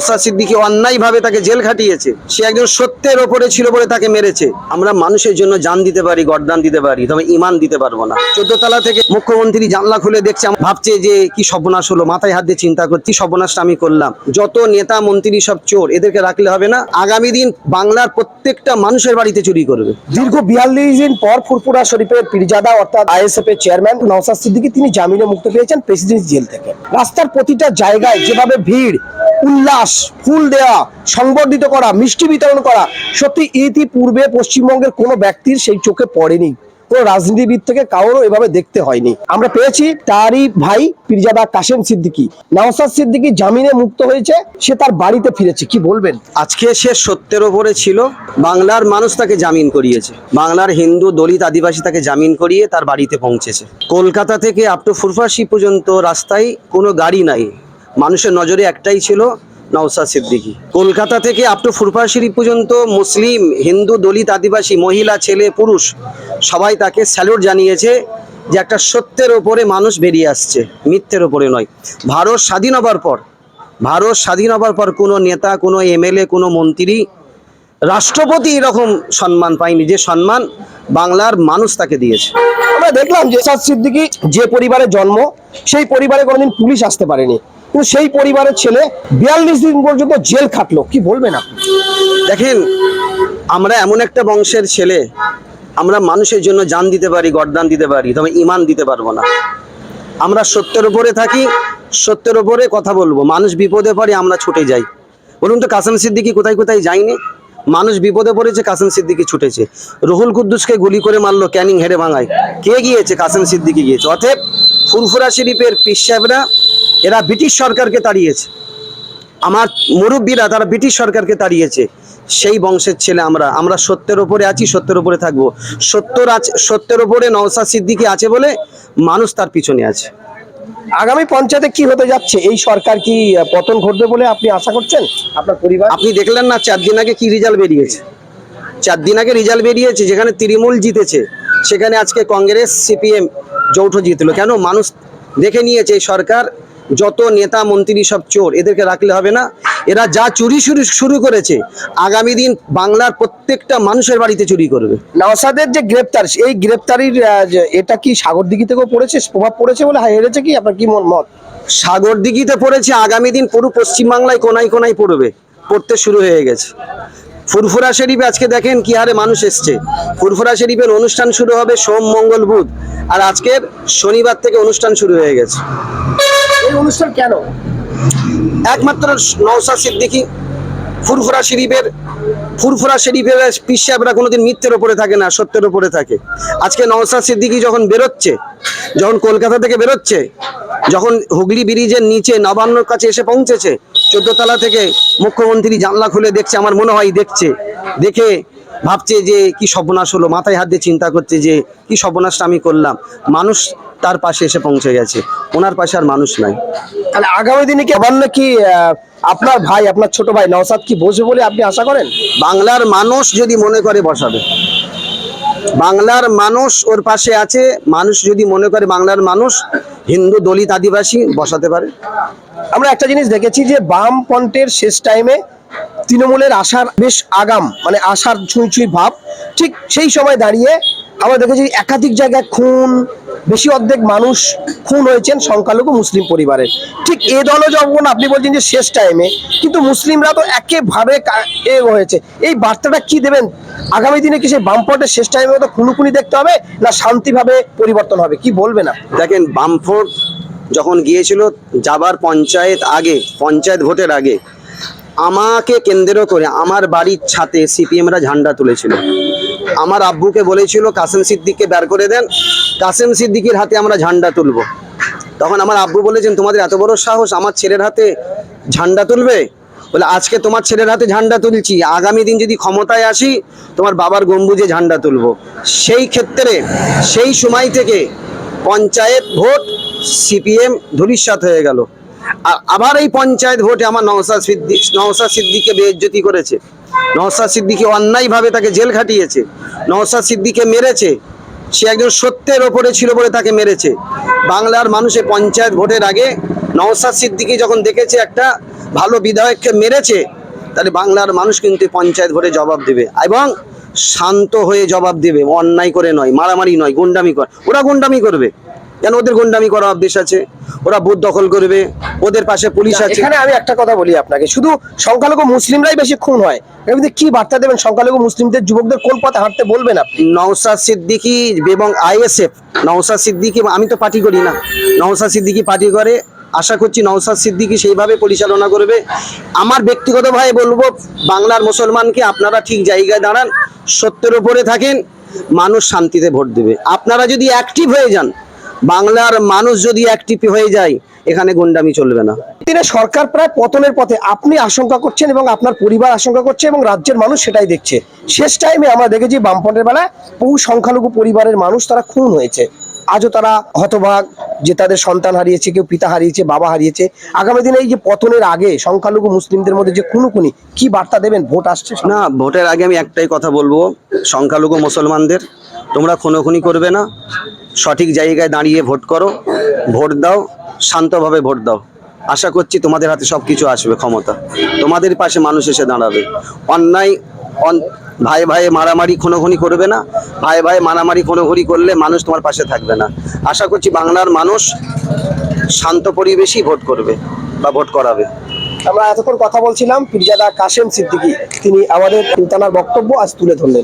নওসাদ সিদ্দিকি অন্যায়ভাবে তাকে জেল খাটিয়েছে। সে একজন সত্যের ওপরে ছিল বলে তাকে মেরেছে। আমরা মানুষের জন্য জান দিতে পারি, গরদান দিতে পারি, তবে ইমান দিতে পারব না। চোদ্দ তলা থেকে মুখ্যমন্ত্রী জানলা খুলে দেখছে ভাবছে যে কি সর্বনাশ হলো, মাথায় হাত দিয়ে চিন্তা করছি সর্বনাশটা আমি করলাম। যত নেতা, মন্ত্রী সব চোর, এদেরকে রাখলে হবে না। আগামী দিন বাংলার প্রত্যেকটা মানুষের বাড়িতে চুরি করবে। দীর্ঘ বিয়াল্লিশ দিন পর ফুরফুরা শরীফের পীরজাদা, অর্থাৎ আইএসএফ এর চেয়ারম্যান নওসাদ সিদ্দিকী, তিনি জামিনে মুক্ত পেয়েছেন প্রেসিডেন্ট জেল থেকে। রাস্তার প্রতিটা জায়গায় যেভাবে ভিড় উল্লাস, ফুল দেওয়া সংবর্ধিত করা, মিষ্টি বিতরণ করা, সত্যি ইতিপূর্বে পশ্চিমবঙ্গের কোনো ব্যক্তির সেই চোখে পড়েনি। কোনো রাজনীতিবিদ থেকে কারোরও এভাবে দেখতে হয়নি। আমরা পেয়েছি তারই ভাই পীরজাদা কাশেম সিদ্দিকী। নওসাদ সিদ্দিকি জামিনে মুক্ত হয়েছে, সে তার বাড়িতে ফিরেছে। কি বলবেন? আজকে সে সত্যের ওপরে ছিল, বাংলার মানুষ তাকে জামিন করিয়েছে। বাংলার হিন্দু দলিত আদিবাসী তাকে জামিন করিয়ে তার বাড়িতে পৌঁছেছে। কলকাতা থেকে আপ টু ফুরফাসি পর্যন্ত রাস্তায় কোনো গাড়ি নাই। মানুষের নজরে একটাই ছিল নওসা সিদ্দিকী। কলকাতা থেকে আপ টু ফুরফাসিরি পর্যন্ত মুসলিম, হিন্দু, দলিত, আদিবাসী, মহিলা, ছেলে, পুরুষ সবাই তাকে স্যালুট জানিয়েছে যে একটা সত্যের ওপরে মানুষ বেরিয়ে আসছে, মিথ্যের ওপরে নয়। ভারত স্বাধীন হবার পর, ভারত স্বাধীন হবার পর কোনো নেতা, কোনো এমএলএ, কোনো মন্ত্রী, রাষ্ট্রপতি এরকম সম্মান পায়নি যে সম্মান বাংলার মানুষ তাকে দিয়েছে। আমরা দেখলাম যে সিদ্দিকী যে পরিবারে জন্ম, সেই পরিবারে কোনোদিন পুলিশ আসতে পারেনি। কিন্তু সেই পরিবারের ছেলে বিয়াল্লিশ দিন পর্যন্ত জেল খাটলো। কি বলবেন আপনি? দেখেন, আমরা এমন একটা বংশের ছেলে, আমরা মানুষের জন্য জান দিতে পারি, গরদান দিতে পারি, তবে ইমান দিতে পারব না। আমরা সত্যের উপরে থাকি, সত্যের উপরে কথা বলব। মানুষ বিপদে পড়ে, আমরা ছুটে যাই। বলুন তো, কাসেম সিদ্দিকি কোথায় কোথায় যায়নি? মানুষ বিপদে পড়েছে, কাসেম সিদ্দিকি ছুটেছে। রুহুল কুদ্দুসকে গুলি করে মারলো ক্যানিং হেরে ভাঙায়। কে গিয়েছে? কাসেম সিদ্দিকি গিয়েছে। অতএব ফুরফুরা শরীফের পিস সাহেবরা এরা ব্রিটিশ সরকারকে তাড়িয়েছে। আমার মুরব্বীরা তারা ব্রিটিশ সরকারকে তাড়িয়েছে। সেই বংশের ছেলে আমরা আমরা সত্যের ওপরে আছি সত্যের ওপরে থাকব। সত্যর আছে সত্যের ওপরে নওসাদ সিদ্দিকি আছে বলে মানুষ তার পিছনে আছে। আগামী পঞ্চায়েতে কি হতে যাচ্ছে? এই সরকার কি পতন ঘটবে বলে আপনি আশা করছেন? আপনার পরিবার? আপনি দেখলেন না চার দিন আগে কি রেজাল্ট বেরিয়েছে? চার দিন আগে রেজাল্ট বেরিয়েছে যেখানে তৃণমূল জিতেছে সেখানে আজকে কংগ্রেস সিপিএম যৌথ জিতলো কেন? মানুষ দেখে নিয়েছে সরকার যত নেতা মন্ত্রী সব চোর এদেরকে রাখলে হবে না। এরা যা চুরি শুরু শুরু করেছে আগামী দিন বাংলার প্রত্যেকটা মানুষের বাড়িতে চুরি করবে। নওসাদের যে গ্রেপ্তার এই গ্রেপ্তারির এটা কি সাগর দিঘি থেকেও পড়েছে? প্রভাব পড়েছে বলে হেরেছে কি? আপনার কি মন- মত? সাগর দিঘিতে পড়েছে আগামী দিন পুরো পশ্চিমবাংলায় কোনায় কোনায় পড়বে পড়তে শুরু হয়ে গেছে। ফুরফুরা শরীফে আজকে দেখেন কি হারে মানুষ এসছে। ফুরফুরা শরীফের অনুষ্ঠান শুরু হবে সোম মঙ্গল বুধ। আর আজকের শনিবার থেকে অনুষ্ঠান শুরু হয়ে গেছে। এই অনুষ্ঠান কেন? একমাত্র নওসা সিদ্দিকি ফুরফুরা শরীফের ফুরফুরা শরীফের পীর সাহেবরা কোনোদিন মিথ্যের ওপরে থাকে না সত্যের ওপরে থাকে। আজকে নওসাদ সিদ্দিকি যখন বেরোচ্ছে যখন কলকাতা থেকে বেরোচ্ছে যখন হুগলি ব্রিজের নিচে নবান্নর কাছে এসে পৌঁছেছে চোদ্দতলা থেকে মুখ্যমন্ত্রী জানলা খুলে দেখছে আমার মনে হয় দেখছে দেখে ভাবছে যে কি সর্বনাশ হলো মাথায় হাত দিয়ে চিন্তা করছে যে কি সর্বনাশটা আমি করলাম। মানুষ তার পাশে এসে পৌঁছে গেছে ওনার পাশে আর মানুষ নাই। তাহলে আগামী দিনে কি নবান্ন কি আপনার ভাই আপনার ছোট ভাই নওসাদ কি বসবে বলে আপনি আশা করেন? বাংলার মানুষ যদি মনে করে বসাবে বাংলার মানুষ ওর পাশে আছে মানুষ যদি মনে করে বাংলার মানুষ হিন্দু দলিত আদিবাসী বসাতে পারে। আমরা একটা জিনিস দেখেছি যে বাম ফ্রন্টের শেষ টাইমে তৃণমূলের আশার বেশ আগাম মানে আশার ছুঁই ভাব। ঠিক সেই সময় দাঁড়িয়ে আমরা দেখেছি একাধিক জায়গায় খুন, বেশি অর্ধেক মানুষ খুন হয়েছেন সংখ্যালঘু মুসলিম পরিবারের ঠিক এ দলও যখন আপনি বলছেন যে শেষ টাইমে কিন্তু মুসলিমরা তো একেভাবে এ হয়েছে। এই বার্তাটা কি দেবেন? আগামী দিনে কি সেই বামফ্রন্টের শেষ টাইমে তো খুনুখুনি দেখতে হবে, না শান্তিভাবে পরিবর্তন হবে? কি বলবে না দেখেন, বামফ্রন্ট যখন গিয়েছিল, যাবার পঞ্চায়েত আগে, পঞ্চায়েত ভোটের আগে আমাকে কেন্দ্র করে আমার বাড়ির ছাতে সিপিএমরা ঝান্ডা তুলেছিল। আমার আব্বুকে বলেছিল, কাসেম সিদ্দিককে বের করে দেন। কাসেম সিদ্দিকির হাতে আমরা ঝান্ডা তুলব। তখন আমার আব্বু বলেছেন, তোমাদের এত বড় সাহস, আমার ছেলের হাতে ঝান্ডা তুলবে? বলে, আজকে তোমার ছেলের হাতে ঝান্ডা তুলছি। আগামী দিন যদি ক্ষমতায় আসি, তোমার বাবার গম্বুজে ঝান্ডা তুলব। সেই ক্ষেত্রে, সেই সময় থেকে পঞ্চায়েত ভোট, সিপিএম ধূলিসাৎ হয়ে গেল। আ- আবার এই পঞ্চায়েত ভোটে আমার নওসাদ সিদ্দিক নওসাদ সিদ্দিককে বেজ্জতি করেছে। নওসাদ সিদ্দিকি অন্যায়ভাবে তাকে জেল খাটিয়েছে। নওসাদ সিদ্দিককে মেরেছে। সে একজন সত্যের ওপরে ছিল বলে তাকে মেরেছে। বাংলার মানুষে পঞ্চায়েত ভোটের আগে নওসাদ সিদ্দিকি যখন দেখেছে একটা ভালো বিধায়ককে মেরেছে, তাহলে বাংলার মানুষ কিন্তু পঞ্চায়েত ভোটে জবাব দেবে এবং শান্ত হয়ে জবাব দেবে। অন্যায় করে নয়, মারামারি নয়, গুন্ডামি করে। ওরা গুন্ডামি করবে। কেন ওদের গুন্ডামি করার অভ্যেস আছে ওরা বুথ দখল করবে ওদের পাশে পুলিশ আছে। এখানে আমি একটা কথা বলি আপনাকে শুধু সংখ্যালঘু মুসলিমরাই বেশি খুন হয়। মধ্যে কি বার্তা দেবেন সংখ্যালঘু মুসলিমদের যুবকদের কোন পথে হাঁটতে বলবেন আপনি? নওসাদ সিদ্দিকি এবং আইএসএফ নওসাদ সিদ্দিকি আমি তো পার্টি করি না নওসাদ সিদ্দিকি পার্টি করে আশা করছি নওসাদ সিদ্দিকি সেইভাবে পরিচালনা করবে। আমার ব্যক্তিগতভাবে বলব বাংলার মুসলমানকে আপনারা ঠিক জায়গায় দাঁড়ান সত্যের উপরে থাকেন মানুষ শান্তিতে ভোট দেবে। আপনারা যদি অ্যাক্টিভ হয়ে যান বাংলার মানুষ যদি অ্যাক্টিভ হয়ে যায় এখানে গুন্ডামি চলবে না। দিনে সরকার প্রায় পতনের পথে আপনি আশঙ্কা করছেন এবং আপনার পরিবার আশঙ্কা করছে এবং রাজ্যের মানুষ সেটাই দেখছে। শেষ টাইমে আমরা দেখেছি বামফ্রন্টের বেলায় বহু সংখ্যালঘু পরিবারের মানুষ তারা খুন হয়েছে। আজও তারা হতভাগ যে তাদের সন্তান হারিয়েছে কেউ পিতা হারিয়েছে বাবা হারিয়েছে। আগামী দিনে এই যে পতনের আগে সংখ্যালঘু মুসলিমদের মধ্যে যে খুনুখুনি কি বার্তা দেবেন? ভোট আসছে না ভোটের আগে আমি একটাই কথা বলব সংখ্যালঘু মুসলমানদের তোমরা খুনোখুনি করবে না। সঠিক জায়গায় দাঁড়িয়ে ভোট করো, ভোট দাও, শান্তভাবে ভোট দাও। আশা করছি তোমাদের হাতে সব কিছু আসবে ক্ষমতা। তোমাদের পাশে মানুষ এসে দাঁড়াবে। অন্যায়, অন- ভাই ভাই মারামারি খুনোখুনি করবে না। ভাই ভাই মারামারি খুনোখুনি করলে মানুষ তোমার পাশে থাকবে না। আশা করছি বাংলার মানুষ শান্ত পরিবেশই ভোট করবে বা ভোট করাবে। আমরা এতক্ষণ কথা বলছিলাম পিরজাদা কাশেম সিদ্দিকী। তিনি আমাদের তানার বক্তব্য আজ তুলে ধরলেন।